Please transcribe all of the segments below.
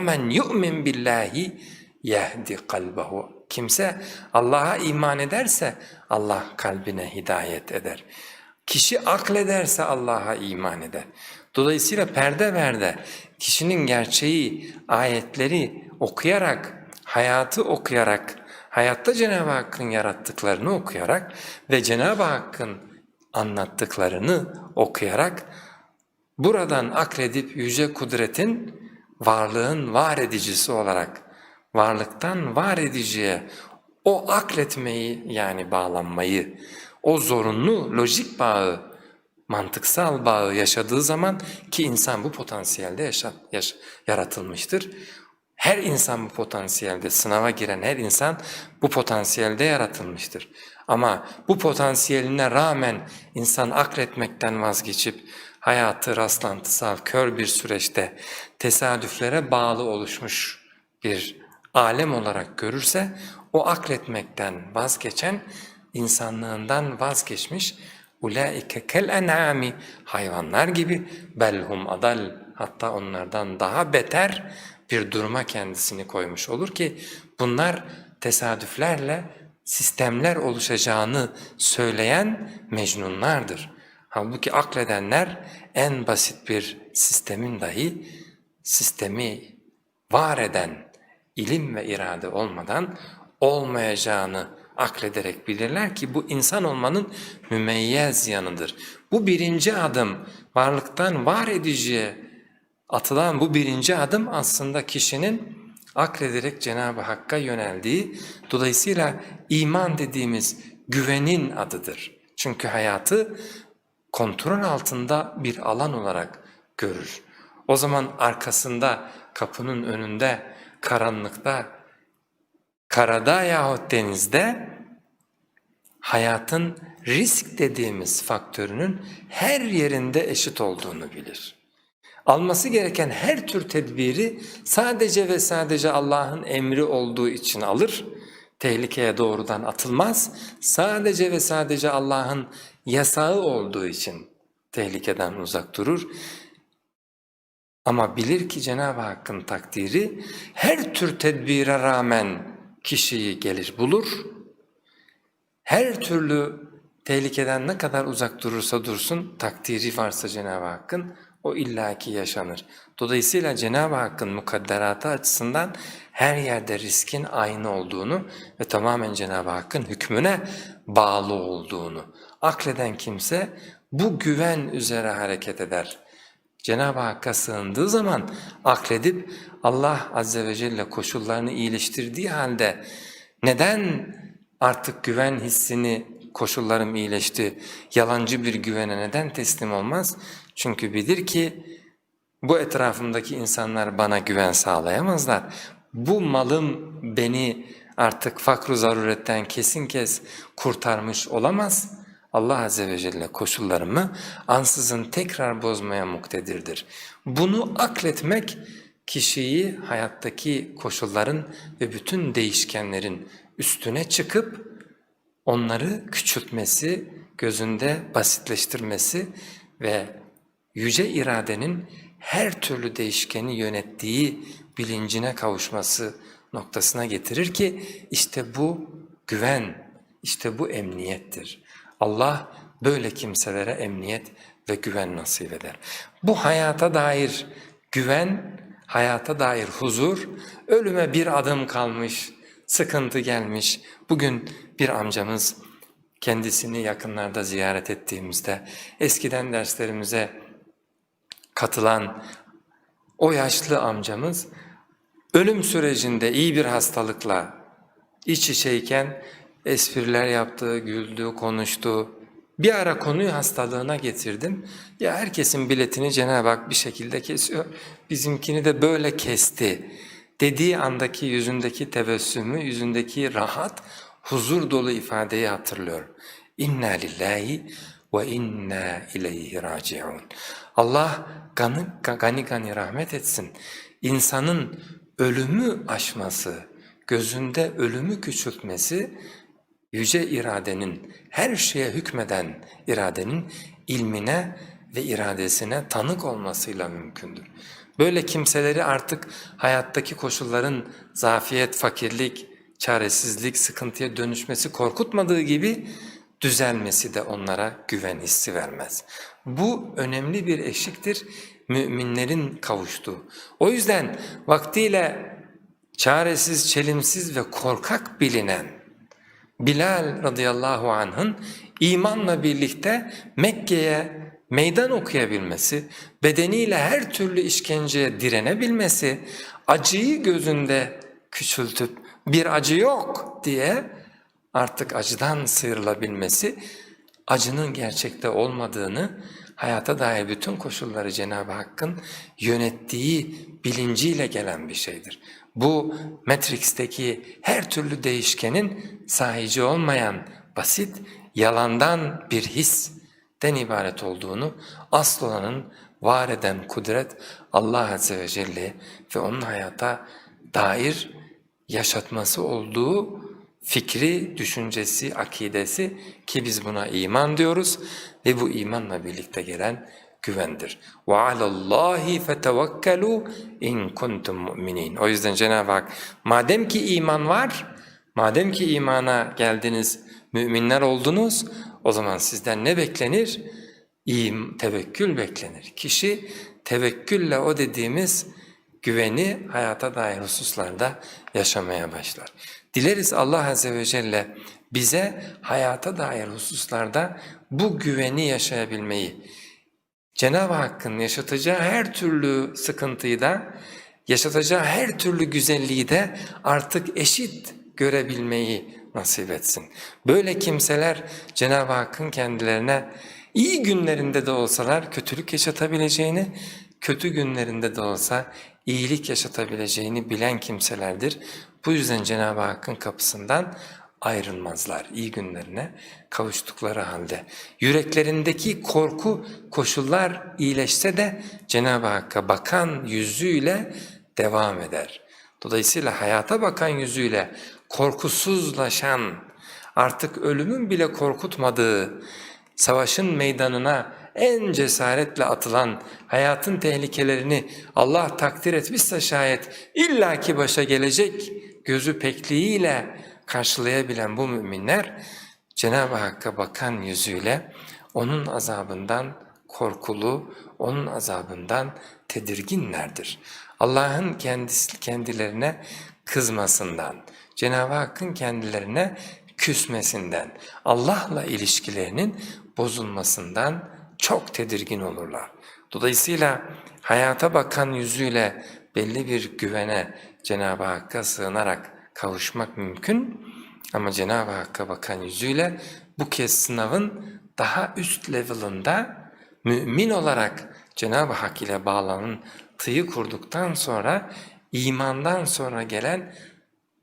men yu'min billahi yehdi kalbehu. Kimse Allah'a iman ederse Allah kalbine hidayet eder. Kişi aklederse Allah'a iman eder. Dolayısıyla perde perde kişinin gerçeği, ayetleri okuyarak, hayatı okuyarak, hayatta Cenab-ı Hakk'ın yarattıklarını okuyarak ve Cenab-ı Hakk'ın anlattıklarını okuyarak buradan akledip yüce kudretin varlığın var edicisi olarak varlıktan var ediciye o akletmeyi yani bağlanmayı, o zorunlu lojik bağı, mantıksal bağı yaşadığı zaman ki insan bu potansiyelde yaşa, yaş, yaratılmıştır. Her insan bu potansiyelde, sınava giren her insan bu potansiyelde yaratılmıştır. Ama bu potansiyeline rağmen insan akletmekten vazgeçip hayatı rastlantısal, kör bir süreçte tesadüflere bağlı oluşmuş bir alem olarak görürse o akletmekten vazgeçen insanlığından vazgeçmiş ulaike kel en'ami hayvanlar gibi belhum adal hatta onlardan daha beter bir duruma kendisini koymuş olur ki bunlar tesadüflerle sistemler oluşacağını söyleyen mecnunlardır. Halbuki akledenler en basit bir sistemin dahi sistemi var eden ilim ve irade olmadan olmayacağını aklederek bilirler ki bu insan olmanın mümeyyez yanıdır. Bu birinci adım varlıktan var ediciye atılan bu birinci adım aslında kişinin aklederek Cenab-ı Hakk'a yöneldiği, dolayısıyla iman dediğimiz güvenin adıdır. Çünkü hayatı kontrol altında bir alan olarak görür. O zaman arkasında, kapının önünde, karanlıkta, karada yahut denizde hayatın risk dediğimiz faktörünün her yerinde eşit olduğunu bilir. Alması gereken her tür tedbiri sadece ve sadece Allah'ın emri olduğu için alır, tehlikeye doğrudan atılmaz, sadece ve sadece Allah'ın yasağı olduğu için tehlikeden uzak durur. Ama bilir ki Cenab-ı Hakk'ın takdiri her tür tedbire rağmen kişiyi gelir bulur, her türlü tehlikeden ne kadar uzak durursa dursun takdiri varsa Cenab-ı Hakk'ın o illaki yaşanır. Dolayısıyla Cenab-ı Hakk'ın mukadderatı açısından her yerde riskin aynı olduğunu ve tamamen Cenab-ı Hakk'ın hükmüne bağlı olduğunu akleden kimse bu güven üzere hareket eder. Cenab-ı Hakk'a sığındığı zaman akledip Allah Azze ve Celle koşullarını iyileştirdiği halde neden artık güven hissini koşullarım iyileşti, yalancı bir güvene neden teslim olmaz? Çünkü bilir ki bu etrafımdaki insanlar bana güven sağlayamazlar. Bu malım beni artık fakru zaruretten kesin kes kurtarmış olamaz. Allah Azze ve Celle koşullarımı ansızın tekrar bozmaya muktedirdir. Bunu akletmek kişiyi hayattaki koşulların ve bütün değişkenlerin üstüne çıkıp onları küçültmesi, gözünde basitleştirmesi ve yüce iradenin her türlü değişkeni yönettiği bilincine kavuşması noktasına getirir ki işte bu güven, işte bu emniyettir. Allah böyle kimselere emniyet ve güven nasip eder. Bu hayata dair güven, hayata dair huzur, ölüme bir adım kalmış, sıkıntı gelmiş. Bugün bir amcamız kendisini yakınlarda ziyaret ettiğimizde eskiden derslerimize katılan o yaşlı amcamız ölüm sürecinde iyi bir hastalıkla iç içeyken espriler yaptı, güldü, konuştu. Bir ara konuyu hastalığına getirdim. Ya herkesin biletini Cenab-ı Hak bir şekilde kesiyor. Bizimkini de böyle kesti. Dediği andaki yüzündeki tebessümü, yüzündeki rahat, huzur dolu ifadeyi hatırlıyorum. İnna lillahi ve inna ileyhi raciun. Allah gani gani, gani rahmet etsin. İnsanın ölümü aşması, gözünde ölümü küçültmesi yüce iradenin, her şeye hükmeden iradenin ilmine ve iradesine tanık olmasıyla mümkündür. Böyle kimseleri artık hayattaki koşulların zafiyet, fakirlik, çaresizlik, sıkıntıya dönüşmesi korkutmadığı gibi düzelmesi de onlara güven hissi vermez. Bu önemli bir eşiktir müminlerin kavuştuğu. O yüzden vaktiyle çaresiz, çelimsiz ve korkak bilinen Bilal radıyallahu anh'ın imanla birlikte Mekke'ye meydan okuyabilmesi, bedeniyle her türlü işkenceye direnebilmesi, acıyı gözünde küçültüp bir acı yok diye artık acıdan sıyrılabilmesi, acının gerçekte olmadığını, hayata dair bütün koşulları Cenab-ı Hakk'ın yönettiği bilinciyle gelen bir şeydir. Bu Matrix'teki her türlü değişkenin sahici olmayan basit, yalandan bir histen ibaret olduğunu, asıl olanın var eden kudret Allah Azze ve Celle ve onun hayata dair yaşatması olduğu fikri, düşüncesi, akidesi ki biz buna iman diyoruz ve bu imanla birlikte gelen güvendir. وَعَلَى اللّٰهِ فَتَوَكَّلُوا اِنْ كُنْتُمْ مُؤْمِنِينَ O yüzden Cenab-ı Hak madem ki iman var, madem ki imana geldiniz, müminler oldunuz, o zaman sizden ne beklenir? İm, tevekkül beklenir. Kişi tevekkülle o dediğimiz güveni hayata dair hususlarda yaşamaya başlar. Dileriz Allah Azze ve Celle bize hayata dair hususlarda bu güveni yaşayabilmeyi, Cenab-ı Hakk'ın yaşatacağı her türlü sıkıntıyı da, yaşatacağı her türlü güzelliği de artık eşit görebilmeyi nasip etsin. Böyle kimseler Cenab-ı Hakk'ın kendilerine iyi günlerinde de olsalar kötülük yaşatabileceğini, kötü günlerinde de olsa iyilik yaşatabileceğini bilen kimselerdir. Bu yüzden Cenab-ı Hakk'ın kapısından ayrılmazlar iyi günlerine kavuştukları halde. Yüreklerindeki korku koşullar iyileşse de Cenab-ı Hakk'a bakan yüzüyle devam eder. Dolayısıyla hayata bakan yüzüyle korkusuzlaşan, artık ölümün bile korkutmadığı, savaşın meydanına en cesaretle atılan, hayatın tehlikelerini Allah takdir etmişse şayet illaki başa gelecek gözü pekliğiyle karşılayabilen bu müminler Cenab-ı Hakk'a bakan yüzüyle onun azabından korkulu, onun azabından tedirginlerdir. Allah'ın kendisi kendilerine kızmasından, Cenab-ı Hakk'ın kendilerine küsmesinden, Allah'la ilişkilerinin bozulmasından çok tedirgin olurlar. Dolayısıyla hayata bakan yüzüyle belli bir güvene Cenab-ı Hakk'a sığınarak kavuşmak mümkün. Ama Cenab-ı Hakk'a bakan yüzüyle bu kez sınavın daha üst level'ında mümin olarak Cenab-ı Hak ile bağlantıyı kurduktan sonra imandan sonra gelen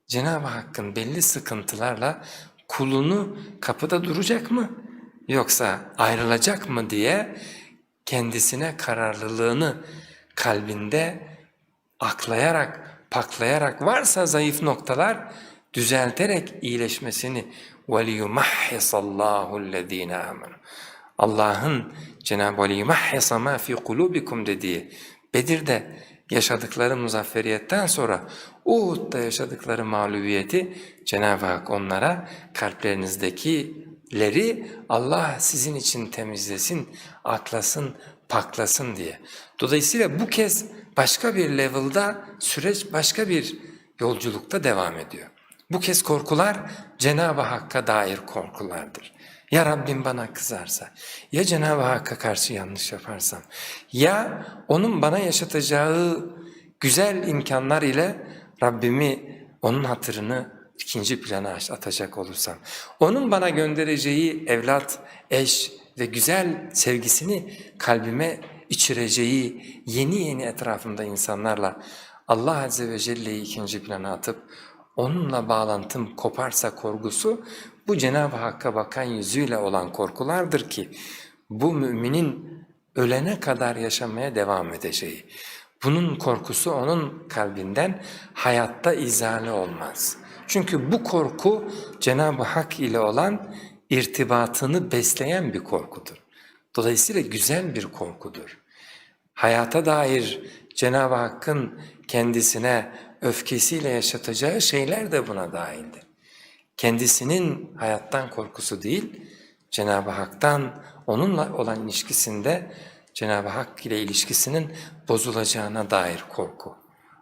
Cenab-ı Hakk'ın belli sıkıntılarla kulunu kapıda duracak mı? Yoksa ayrılacak mı diye kendisine kararlılığını kalbinde aklayarak, paklayarak varsa zayıf noktalar düzelterek iyileşmesini وَلِيُمَحِّصَ اللّٰهُ الَّذ۪ينَ آمَنُوا Allah'ın Cenab-ı وَلِيُمَحِّصَ مَا فِي قُلُوبِكُمْ dediği Bedir'de yaşadıkları muzafferiyetten sonra Uhud'da yaşadıkları mağlubiyeti Cenab-ı Hak onlara kalplerinizdekileri Allah sizin için temizlesin, aklasın, paklasın diye. Dolayısıyla bu kez başka bir level'da süreç başka bir yolculukta devam ediyor. Bu kez korkular Cenab-ı Hakk'a dair korkulardır. Ya Rabbim bana kızarsa, ya Cenab-ı Hakk'a karşı yanlış yaparsam, ya O'nun bana yaşatacağı güzel imkanlar ile Rabbimi, O'nun hatırını ikinci plana atacak olursam, O'nun bana göndereceği evlat, eş ve güzel sevgisini kalbime içireceği yeni yeni etrafımda insanlarla Allah Azze ve Celle'yi ikinci plana atıp onunla bağlantım koparsa korkusu bu Cenab-ı Hakk'a bakan yüzüyle olan korkulardır ki bu müminin ölene kadar yaşamaya devam edeceği. Bunun korkusu onun kalbinden hayatta izale olmaz. Çünkü bu korku Cenab-ı Hak ile olan irtibatını besleyen bir korkudur. Dolayısıyla güzel bir korkudur. Hayata dair Cenab-ı Hakk'ın kendisine öfkesiyle yaşatacağı şeyler de buna dahildir. Kendisinin hayattan korkusu değil, Cenab-ı Hak'tan onunla olan ilişkisinde Cenab-ı Hak ile ilişkisinin bozulacağına dair korku.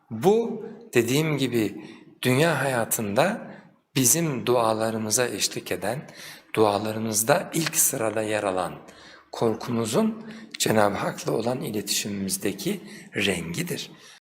Bu dediğim gibi dünya hayatında bizim dualarımıza eşlik eden, dualarımızda ilk sırada yer alan korkumuzun Cenab-ı Hak'la olan iletişimimizdeki rengidir.